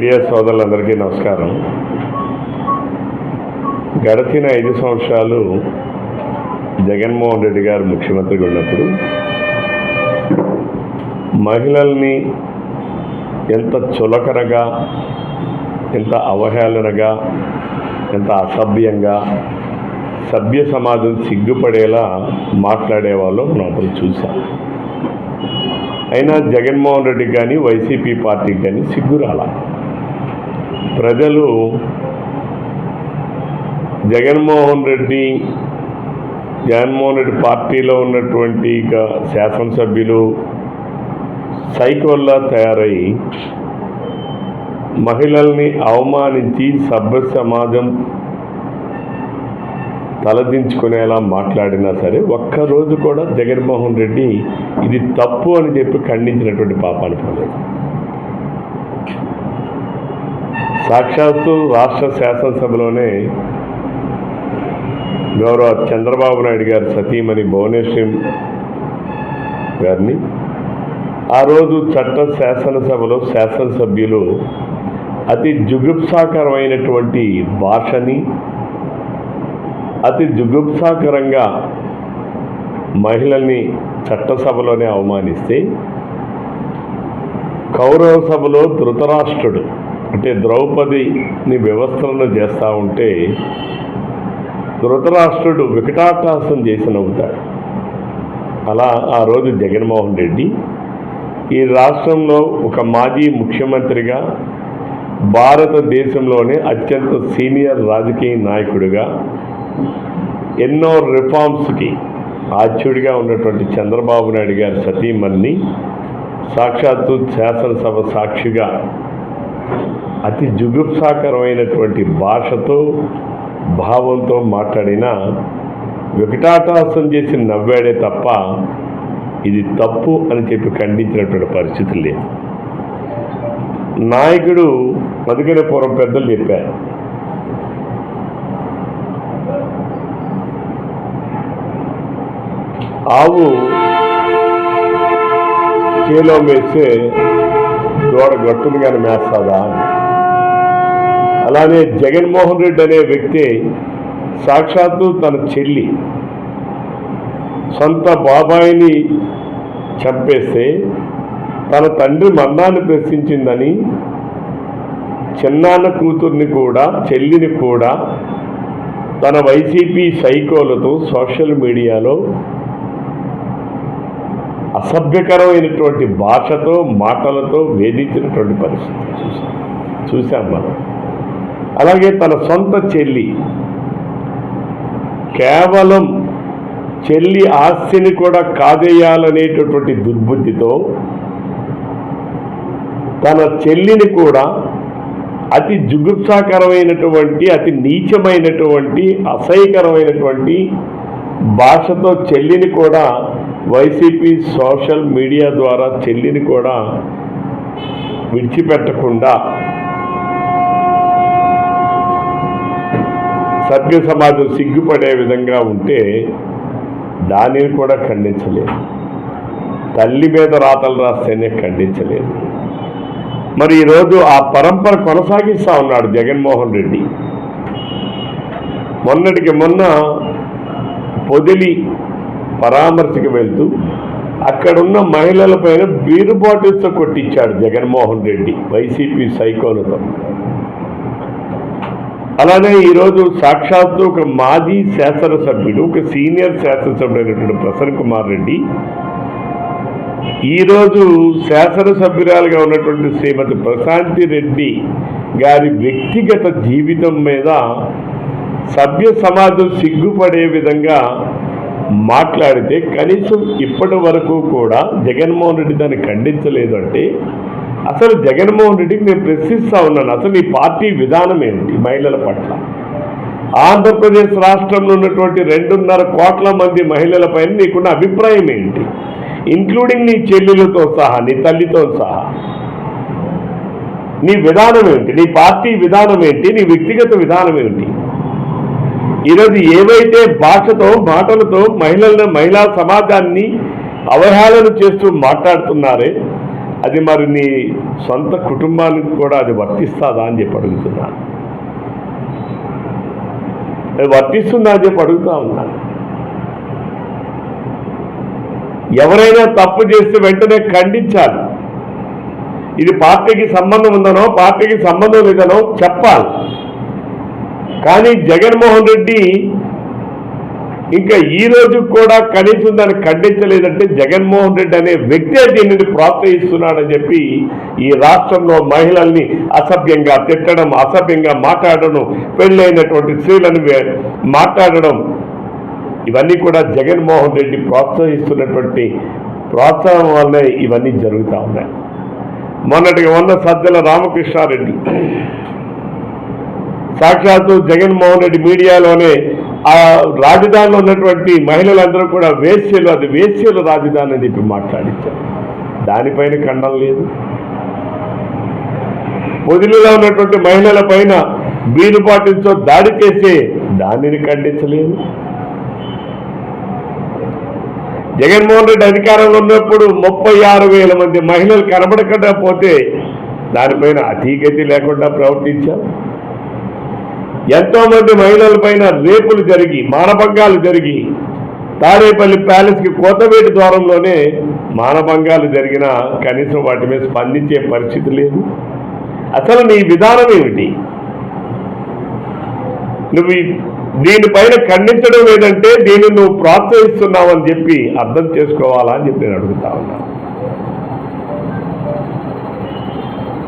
Media సోదరులందరికీ నమస్కారం. గడిచిన ఐదు సంవత్సరాలు జగన్మోహన్ రెడ్డి గారు ముఖ్యమంత్రిగా ఉన్నప్పుడు మహిళల్ని ఎంత చులకరగా ఎంత అవహేళనగా ఎంత అసభ్యంగా సభ్య సమాజం సిగ్గుపడేలా మాట్లాడేవాళ్ళు మనం అప్పుడు చూసాం అయినా జగన్మోహన్ రెడ్డికి కానీ వైసీపీ పార్టీకి కానీ సిగ్గురాల ప్రజలు జగన్మోహన్ రెడ్డి జగన్మోహన్ రెడ్డి పార్టీలో ఉన్నటువంటి ఇక శాసనసభ్యులు సైకోల్లా తయారై మహిళల్ని అవమానించి సభ్య సమాజం తలదించుకునేలా మాట్లాడినా సరే ఒక్కరోజు కూడా జగన్మోహన్ రెడ్డి ఇది తప్పు అని చెప్పి ఖండించినటువంటి పాపాలు పోలేదు సాక్షాత్తు రాష్ట్ర శాసనసభలోనే గౌరవ చంద్రబాబు నాయుడు గారి సతీమణి భువనేశ్వరి గారిని. ఆ రోజు చట్ట శాసనసభలో శాసనసభ్యులు అతి జుగుప్సాకరమైనటువంటి భాషని అతి జుగుప్సాకరంగా మహిళల్ని చట్టసభలోనే అవమానిస్తే కౌరవ సభలో ధృతరాష్ట్రుడు అంటే ద్రౌపదిని వ్యవస్థలను చేస్తూ ఉంటే ధృతరాష్ట్రుడు వికటాకాశం చేసి నవ్వుతాడు. అలా ఆ రోజు జగన్మోహన్ రెడ్డి ఈ రాష్ట్రంలో ఒక మాజీ ముఖ్యమంత్రిగా భారతదేశంలోనే అత్యంత సీనియర్ రాజకీయ నాయకుడిగా ఎన్నో రిఫార్మ్స్కి ఆచ్యుడిగా ఉన్నటువంటి చంద్రబాబు నాయుడు గారి సతీమణిని సాక్షాత్తు శాసనసభ సాక్షిగా అతి జుగుప్సాకరమైనటువంటి భాషతో భావంతో మాట్లాడిన వికటాటాసం చేసి నవ్వాడే తప్ప ఇది తప్పు అని చెప్పి ఖండించినటువంటి పరిస్థితి లేదు. నాయకుడు అందుకనే పూర్వం పెద్దలు చెప్పారు. ఆవు చేలో వేస్తే దూడ గట్టును కానీ మేస్తాదా అని అలానే జగన్మోహన్ రెడ్డి అనే వ్యక్తి సాక్షాత్తు తన చెల్లి. సొంత బాబాయిని చంపేస్తే తన తండ్రి మరణాన్ని ప్రశ్నించిందని చిన్నాన్న కూతుర్ని కూడా చెల్లిని కూడా తన వైసీపీ సైకోలతో సోషల్ మీడియాలో అసభ్యకరమైనటువంటి భాషతో మాటలతో వేధించినటువంటి పరిస్థితి చూసాం చూసాం మనం. అలాగే తన సొంత చెల్లి. కేవలం చెల్లి ఆస్తిని కూడా కాదేయాలనేటటువంటి దుర్బుద్ధితో తన చెల్లిని కూడా అతి జుగుప్సాకరమైనటువంటి అతి నీచమైనటువంటి అసహ్యకరమైనటువంటి భాషతో చెల్లిని కూడా వైసీపీ సోషల్ మీడియా ద్వారా చెల్లిని కూడా విడిచిపెట్టకుండా సభ్య సమాజం సిగ్గుపడే విధంగా ఉంటే దానిని కూడా ఖండించలేదు. తల్లి మీద రాతలు రాస్తేనే ఖండించలేదు. మరి ఈరోజు ఆ పరంపర కొనసాగిస్తూ ఉన్నాడు జగన్మోహన్ రెడ్డి. మొన్నటికి మొన్న పొదిలి పరామర్శకు వెళ్తూ అక్కడున్న మహిళల పైన బీరు బాటిల్స్తో కొట్టించాడు జగన్మోహన్ రెడ్డి వైసీపీ సైకోలతో అలానే ఈరోజు సాక్షాత్తు ఒక మాజీ శాసనసభ్యుడు ఒక సీనియర్ శాసనసభ్యుడైనటువంటి ప్రసన్న కుమార్ రెడ్డి ఈరోజు శాసనసభ్యురాలుగా ఉన్నటువంటి శ్రీమతి ప్రశాంతి రెడ్డి గారి వ్యక్తిగత జీవితం మీద సభ్య సమాజం సిగ్గుపడే విధంగా మాట్లాడితే కనీసం ఇప్పటి వరకు కూడా జగన్మోహన్ రెడ్డి దాన్ని ఖండించలేదు అంటే అసలు జగన్మోహన్ రెడ్డికి నేను ప్రశ్నిస్తా ఉన్నాను అసలు ఈ పార్టీ విధానం ఏంటి మహిళల పట్ల? ఆంధ్రప్రదేశ్ రాష్ట్రంలో ఉన్నటువంటి రెండున్నర కోట్ల మంది మహిళలపైన నీకున్న అభిప్రాయం ఏంటి? ఇంక్లూడింగ్ నీ చెల్లెలతో సహా నీ తల్లితో సహా. నీ విధానం ఏంటి నీ పార్టీ విధానం ఏంటి? నీ వ్యక్తిగత విధానం ఏంటి ఈరోజు ఏవైతే భాషతో మాటలతో మహిళలను మహిళా సమాజాన్ని అవహేళన చేస్తూ మాట్లాడుతున్నారే అది మరి నీ సొంత కుటుంబానికి కూడా అది వర్తిస్తుందా అని చెప్పి అడుగుతున్నాను అది వర్తిస్తుందా అని చెప్పి అడుగుతా ఉన్నాను ఎవరైనా తప్పు చేస్తే వెంటనే ఖండించాలి. ఇది పార్టీకి సంబంధం ఉందనో పార్టీకి సంబంధం లేదనో చెప్పాలి. కానీ జగన్మోహన్ రెడ్డి ఇంకా ఈ రోజు కూడా కనీసం దాన్ని ఖండించలేదంటే జగన్మోహన్ రెడ్డి అనే వ్యక్తే దీనిని ప్రోత్సహిస్తున్నాడని చెప్పి ఈ రాష్ట్రంలో మహిళల్ని అసభ్యంగా తిట్టడం అసభ్యంగా మాట్లాడడం పెళ్ళైనటువంటి స్త్రీలను మాట్లాడడం ఇవన్నీ కూడా జగన్మోహన్ రెడ్డి ప్రోత్సహిస్తున్నటువంటి ప్రోత్సాహం వల్లే ఇవన్నీ జరుగుతూ ఉన్నాయి. మొన్నటిగా ఉన్న సజ్జల రామకృష్ణారెడ్డి సాక్షాత్తు జగన్మోహన్ రెడ్డి మీడియాలోనే ఆ రాజధానిలో ఉన్నటువంటి మహిళలందరూ కూడా వేశ్యలు అది వేశ్యలు రాజధాని అని చెప్పి మాట్లాడించారు దానిపైన ఖండం లేదు. పొదిలిలో ఉన్నటువంటి మహిళల పైన వీరు పాటించో దాడి చేసే దానిని ఖండించలేదు. జగన్మోహన్ రెడ్డి అధికారంలో ఉన్నప్పుడు ముప్పై ఆరు వేల మంది మహిళలు కనబడకుండా పోతే దానిపైన అతీగతి లేకుండా ప్రవర్తించారు. ఎంతో మంది మహిళల పైన రేపులు జరిగి మానభంగాలు జరిగి తాడేపల్లి ప్యాలెస్కి కోతవేటి ద్వారంలోనే మానభంగాలు జరిగినా కనీసం వాటి మీద స్పందించే పరిస్థితి లేదు. అసలు నీ విధానం ఏమిటి? నువ్వు దీనిపైన ఖండించడం లేదంటే దీన్ని నువ్వు ప్రోత్సహిస్తున్నావు అని చెప్పి అర్థం చేసుకోవాలా అని చెప్పి నేను అడుగుతా ఉన్నాను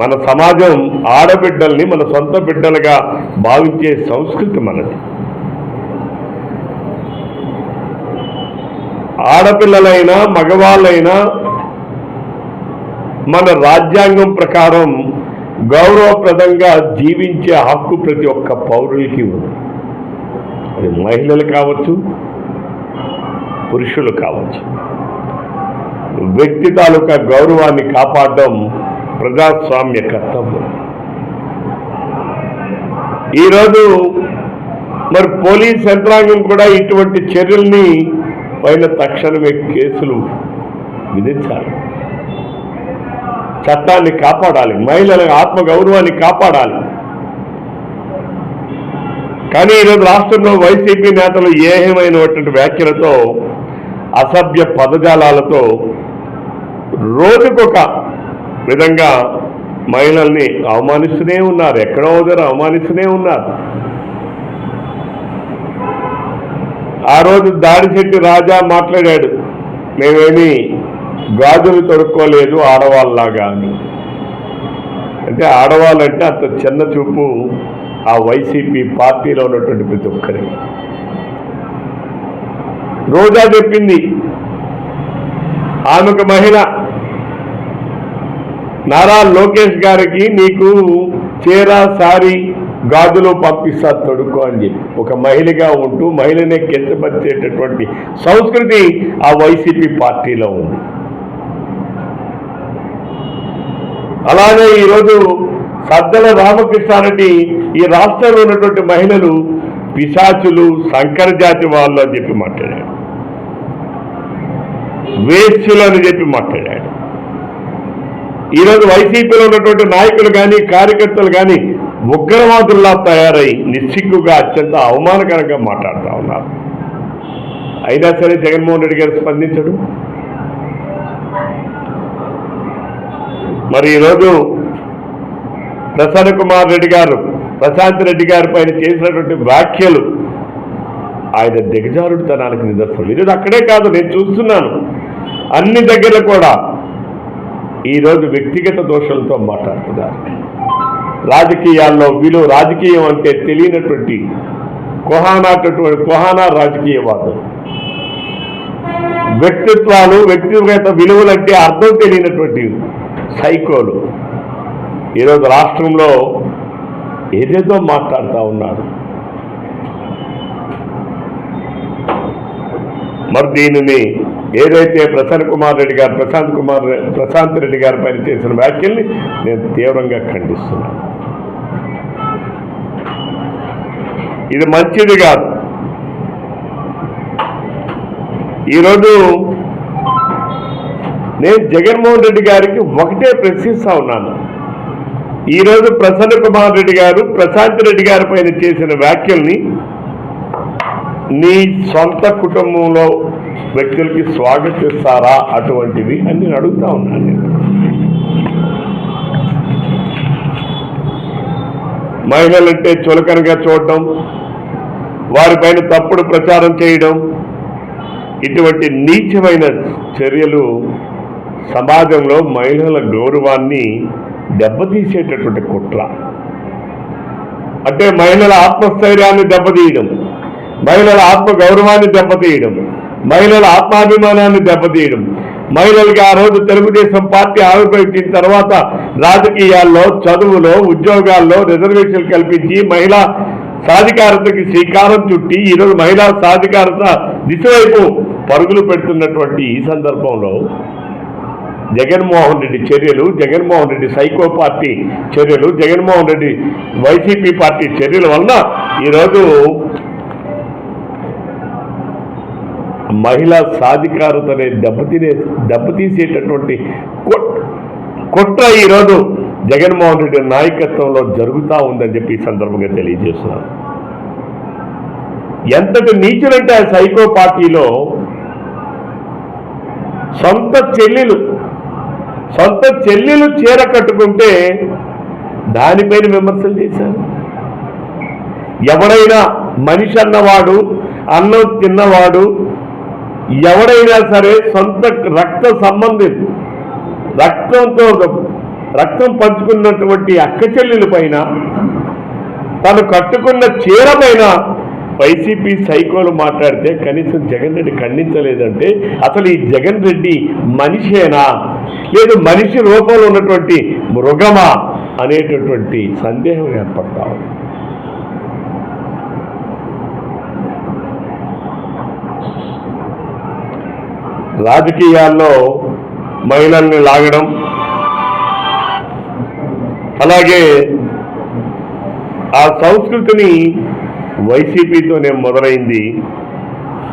మన సమాజం ఆడబిడ్డల్ని మన సొంత బిడ్డలుగా భావించే సంస్కృతి మనది. ఆడపిల్లలైనా మగవాళ్ళైనా మన రాజ్యాంగం ప్రకారం గౌరవప్రదంగా జీవించే హక్కు ప్రతి ఒక్క పౌరులకి ఉంది. అది మహిళలు కావచ్చు పురుషులు కావచ్చు. వ్యక్తి తాలూకా గౌరవాన్ని కాపాడడం ప్రజాస్వామ్య కర్తవ్యం ఈరోజు మరి పోలీస్ యంత్రాంగం కూడా ఇటువంటి చర్యల్ని పైన తక్షణమే కేసులు విధించాలి. చట్టాన్ని కాపాడాలి మహిళల ఆత్మగౌరవాన్ని కాపాడాలి. కానీ ఈరోజు రాష్ట్రంలో వైసీపీ నేతలు ఏమైనటువంటి వ్యాఖ్యలతో అసభ్య పదజాలాలతో రోజుకొక విధంగా మహిళల్ని అవమానిస్తూనే ఉన్నారు. ఎక్కడో దగ్గర అవమానిస్తూనే ఉన్నారు. ఆ రోజు దాడిశెట్టి రాజా మాట్లాడాడు మేమేమి గాజులు తొడుక్కోలేదు ఆడవాళ్ళలాగా అని. అంటే ఆడవాళ్ళంటే అంత చిన్న చూపు ఆ వైసీపీ పార్టీలో ఉన్నటువంటి ప్రతి ఒక్కరికి. రోజా చెప్పింది ఆమె ఒక మహిళ నారా లోకేష్ గారికి నీకు చీర సారీ గాజులు పంపిస్తా తొడుక్కో అని చెప్పి. ఒక మహిళగా ఉంటూ మహిళనే కించపరిచేటటువంటి సంస్కృతి ఆ వైసీపీ పార్టీలో ఉంది. అలానే ఈరోజు సద్దల రామకృష్ణారెడ్డి ఈ రాష్ట్రంలో ఉన్నటువంటి మహిళలు పిశాచులు సంకర జాతి వాళ్ళు అని చెప్పి మాట్లాడాడు వేశ్యులు అని చెప్పి మాట్లాడాడు ఈరోజు వైసీపీలో ఉన్నటువంటి నాయకులు కానీ కార్యకర్తలు కానీ ఉగ్రవాదుల్లా తయారై నిస్సిగ్గుగా అత్యంత అవమానకరంగా మాట్లాడుతూ ఉన్నారు. అయినా సరే జగన్మోహన్ రెడ్డి గారు స్పందించడు. మరి ఈరోజు ప్రసన్న కుమార్ రెడ్డి గారు ప్రశాంత్ రెడ్డి గారి పైన చేసినటువంటి వ్యాఖ్యలు ఆయన దిగజారుడుతనానికి నిదర్శనం. ఈరోజు అక్కడే కాదు నేను చూస్తున్నాను. అన్ని దగ్గర కూడా ఈరోజు వ్యక్తిగత దోషంతో మాట్లాడుతున్నారు. రాజకీయాల్లో విలువ రాజకీయం అంటే తెలియనటువంటి కుహానాటటువంటి కుహానా రాజకీయవాదం వ్యక్తిత్వాలు వ్యక్తిగత విలువలంటే అర్థం తెలియనటువంటి సైకోలు. ఈరోజు రాష్ట్రంలో ఏదేదో మాట్లాడుతూ ఉన్నారు. మరి దీనిని ఏదైతే ప్రసన్న కుమార్ రెడ్డి గారు ప్రశాంత్ కుమార్ ప్రశాంత్ రెడ్డి గారి పైన చేసిన వ్యాఖ్యల్ని నేను తీవ్రంగా ఖండిస్తున్నాను. ఇది మంచిది కాదు. ఈరోజు నేను జగన్మోహన్ రెడ్డి గారికి ఒకటే ప్రశ్నిస్తా ఉన్నాను. ఈరోజు ప్రసన్న కుమార్ రెడ్డి గారు ప్రశాంత్ రెడ్డి గారి పైన చేసిన వ్యాఖ్యల్ని నీ సొంత కుటుంబంలో వ్యక్తులకి స్వాగతిస్తారా అటువంటివి అని నేను అడుగుతా ఉన్నాను నేను. మహిళలంటే చులకనగా చూడటం వారిపైన తప్పుడు ప్రచారం చేయడం ఇటువంటి నీచమైన చర్యలు సమాజంలో మహిళల గౌరవాన్ని దెబ్బతీసేటటువంటి కుట్ర అంటే మహిళల ఆత్మస్థైర్యాన్ని దెబ్బతీయడం మహిళల ఆత్మ గౌరవాన్ని దెబ్బతీయడం మహిళల ఆత్మాభిమానాన్ని దెబ్బతీయడం. మహిళలకి ఆ రోజు తెలుగుదేశం పార్టీ ఆవిర్భవించిన తర్వాత రాజకీయాల్లో చదువులో ఉద్యోగాల్లో రిజర్వేషన్లు కల్పించి మహిళా సాధికారతకి శ్రీకారం చుట్టి ఈరోజు మహిళా సాధికారత దిశ వైపు పరుగులు పెడుతున్నటువంటి ఈ సందర్భంలో జగన్మోహన్ రెడ్డి చర్యలు జగన్మోహన్ రెడ్డి సైకో పార్టీ చర్యలు జగన్మోహన్ రెడ్డి వైసీపీ పార్టీ చర్యల వలన ఈరోజు మహిళా సాధికారతనే దెబ్బతినే దెబ్బతీసేటటువంటి కొట్- కుట్ర ఈరోజు జగన్మోహన్ రెడ్డి నాయకత్వంలో జరుగుతూ ఉందని చెప్పి ఈ సందర్భంగా తెలియజేస్తున్నాను. ఎంతటి నీచులంటే ఆ సైకో పార్టీలో సొంత చెల్లెలు సొంత చెల్లెలు చీర కట్టుకుంటే దానిపైన విమర్శలు చేశారు. ఎవడైనా మనిషి అన్నవాడు అన్నం తిన్నవాడు ఎవడైనా సరే సొంత రక్త సంబంధిత రక్తంతో రక్తం పంచుకున్నటువంటి అక్క చెల్లెల పైన తను కట్టుకున్న చీర పైన వైసీపీ సైకోలు మాట్లాడితే కనీసం జగన్ రెడ్డి ఖండించలేదంటే అసలు ఈ జగన్ రెడ్డి మనిషేనా? లేదు మనిషి రూపంలో ఉన్నటువంటి మృగమా? అనేటటువంటి సందేహం ఏర్పడతా ఉంది. రాజకీయాల్లో మహిళల్ని లాగడం అలాగే ఆ సంస్కృతిని వైసీపీతోనే మొదలైంది.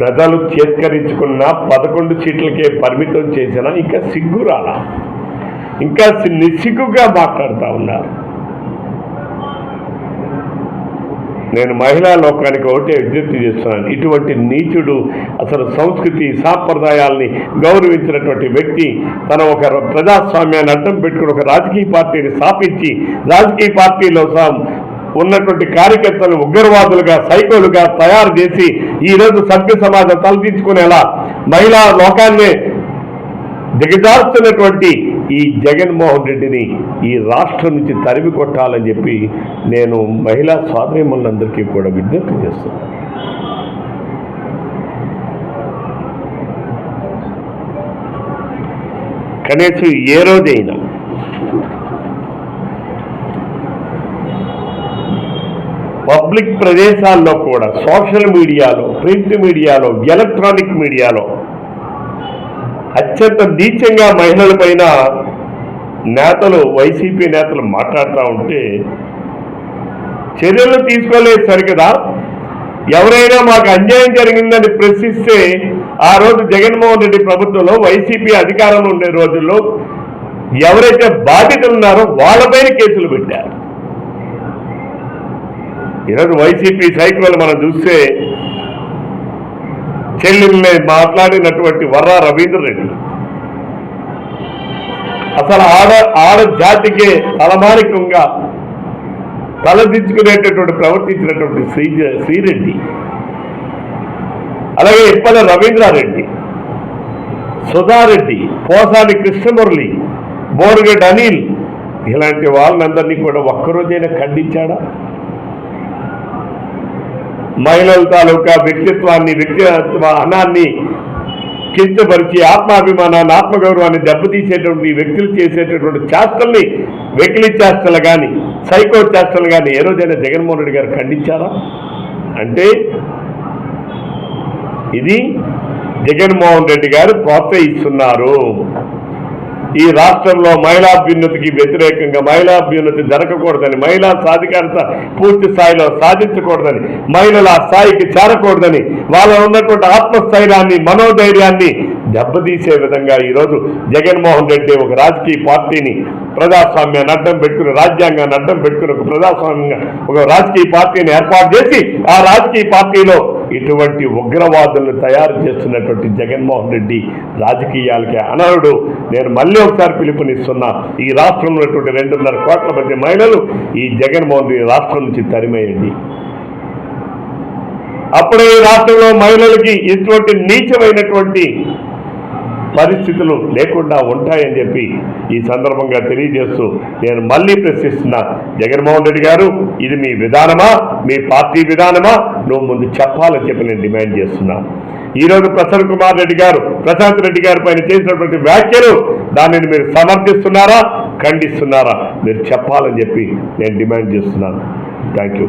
ప్రజలు చేత్కరించుకున్న పదకొండు సీట్లకే పరిమితం చేసినా ఇంకా సిగ్గు రాలా. ఇంకా నిస్సిగ్గుగా మాట్లాడుతూ ఉన్నారు. నేను మహిళా లోకానికి ఒకటే విజ్ఞప్తి చేస్తున్నాను. ఇటువంటి నీచుడు అసలు సంస్కృతి సాంప్రదాయాల్ని గౌరవించినటువంటి వ్యక్తి తన ఒక ప్రజాస్వామ్యాన్ని అడ్డం పెట్టుకుని ఒక రాజకీయ పార్టీని స్థాపించి రాజకీయ పార్టీలో ఉన్నటువంటి కార్యకర్తలు ఉగ్రవాదులుగా సైకోలుగా తయారు చేసి ఈరోజు సభ్య సమాజం తలదించుకునేలా మహిళా లోకాన్ని దిగజారుతున్నటువంటి ఈ జగన్మోహన్ రెడ్డిని ఈ రాష్ట్రం నుంచి తరిమి కొట్టాలని చెప్పి నేను మహిళా స్వాతంత్ర్యములందరికీ కూడా విజ్ఞప్తి చేస్తున్నాను. కనీసం ఏ రోజైనా పబ్లిక్ ప్రదేశాల్లో కూడా సోషల్ మీడియాలో ప్రింట్ మీడియాలో ఎలక్ట్రానిక్ మీడియాలో అత్యంత నీచంగా మహిళల పైన నేతలు వైసీపీ నేతలు మాట్లాడుతూ ఉంటే చర్యలు తీసుకోలేదు సరికదా ఎవరైనా మాకు అన్యాయం జరిగిందని ప్రశ్నిస్తే ఆ రోజు జగన్మోహన్ రెడ్డి ప్రభుత్వంలో వైసీపీ అధికారంలో ఉండే రోజుల్లో ఎవరైతే బాధితులు ఉన్నారో వాళ్ళపైన కేసులు పెట్టారు. ఈరోజు వైసీపీ సైకిల్ మనం చూస్తే చెల్లెల్ని మాట్లాడినటువంటి వర్రా రవీంద్ర రెడ్డి. అసలు ఆడ ఆడ జాతికే తలమానికంగా తలదించుకునేటటువంటి ప్రవర్తించినటువంటి శ్రీ శ్రీరెడ్డి. అలాగే ఇప్పల రవీంద్రారెడ్డి సుధారెడ్డి పోసాని కృష్ణమురళి బోర్గడ్ అనిల్ ఇలాంటి వాళ్ళందరినీ కూడా ఒక్కరోజైనా ఖండించాడా? మహిళల తాలూకా వ్యక్తిత్వాన్ని వ్యక్తిత్వ అనాన్ని కించపరిచి ఆత్మాభిమానాన్ని ఆత్మగౌరవాన్ని దెబ్బతీసేటువంటి వ్యక్తులు చేసేటటువంటి చేష్టల్ని వెకిలి చేష్టలు కానీ సైకో చేష్టలు కానీ ఏ రోజైనా జగన్మోహన్ రెడ్డి గారు ఖండించారా? అంటే ఇది జగన్మోహన్ రెడ్డి గారు ప్రోత్సహిస్తున్నారు. ఈ రాష్ట్రంలో మహిళాభ్యున్నతికి వ్యతిరేకంగా మహిళాభ్యున్నతి జరగకూడదని మహిళా సాధికారత పూర్తి స్థాయిలో సాధించకూడదని మహిళల స్థాయికి చేరకూడదని వాళ్ళ ఉన్నటువంటి ఆత్మస్థైర్యాన్ని మనోధైర్యాన్ని దెబ్బతీసే విధంగా ఈరోజు జగన్మోహన్ రెడ్డి ఒక రాజకీయ పార్టీని ప్రజాస్వామ్యాన్ని అడ్డం పెట్టుకుని రాజ్యాంగాన్ని అడ్డం పెట్టుకుని ఒక ప్రజాస్వామ్యంగా ఒక రాజకీయ పార్టీని ఏర్పాటు చేసి ఆ రాజకీయ పార్టీలో ఇటువంటి ఉగ్రవాదులను తయారు చేస్తున్నటువంటి జగన్మోహన్ రెడ్డి రాజకీయాలకి అనర్హుడు నేను మళ్ళీ ఒకసారి పిలుపునిస్తున్నా ఈ రాష్ట్రంలో ఉన్నటువంటి రెండున్నర కోట్ల మంది మహిళలు ఈ జగన్మోహన్ రెడ్డి రాష్ట్రం నుంచి తరిమేయండి. అప్పుడే ఈ రాష్ట్రంలో మహిళలకి ఇటువంటి నీచమైనటువంటి పరిస్థితులు లేకుండా ఉంటాయని చెప్పి ఈ సందర్భంగా తెలియజేస్తూ నేను మళ్ళీ ప్రశ్నిస్తున్నా. జగన్మోహన్ రెడ్డి గారు ఇది మీ విధానమా? మీ పార్టీ విధానమా? నువ్వు ముందు చెప్పాలని చెప్పి నేను డిమాండ్ చేస్తున్నా. ఈరోజు ప్రసన్న కుమార్ రెడ్డి గారు ప్రశాంత్ రెడ్డి గారి పైన చేసినటువంటి వ్యాఖ్యలు దానిని మీరు సమర్థిస్తున్నారా? ఖండిస్తున్నారా? మీరు చెప్పాలని చెప్పి నేను డిమాండ్ చేస్తున్నాను. Thank you